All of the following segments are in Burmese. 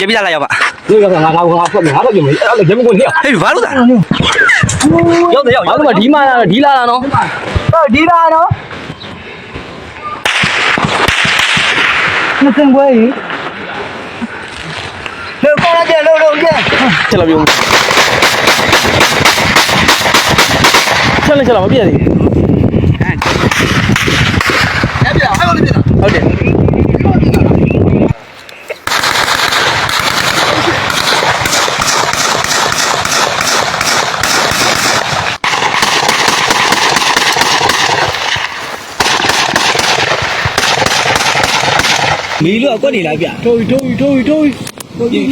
ရပြလာရောက်ပါဒီကငါငါငါဖတ်မယ်ဟာတော့ပြင်မယ်အဲ့ဒါဂျမကိုနေဟေးဘာလို့လဲရောက်တယ်ရောက်ရောက်တော့ဒီမှာဒီလာတာနော်တော့ဒီလာနော်မစင်ပွဲကြီးလောကောလာကျလောလောကျချက်လာပြုံးချက်လိုက်ချက်လာမပြည့်သေးအဲ့ပြအဲ့လိုပြတာ ဟုတ်တယ် မီးလို့အကွက်နေလားဗျထိုးထိုးထိုးထိုး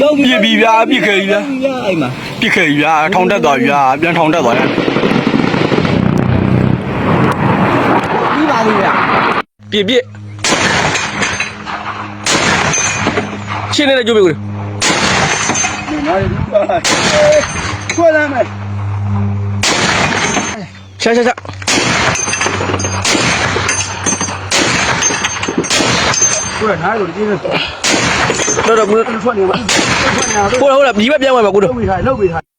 တော့ပြပြီဗျာပြစ်ခဲ့ပြီဗျာအဲ့မှာပြစ်ခဲ့ပြီဗျာထောင်တက်သွားပြီဗျာပြန်ထောင်တက်သွားတယ်ပြီးပါပြီဗျာပြစ်ပြစ်ရှင်းနေတဲ့ကြိုးပေးကိုခွဲလာမယ်ရှာရှာရှာ ကိုရနားကိုကြည့်နေတော့တော့ကိုရထွက်နေပါကိုရဟုတ်လားဒီဘက်ပြောင်းသွားပါကိုရလောက်ပြီးထားလောက်ပြီးထား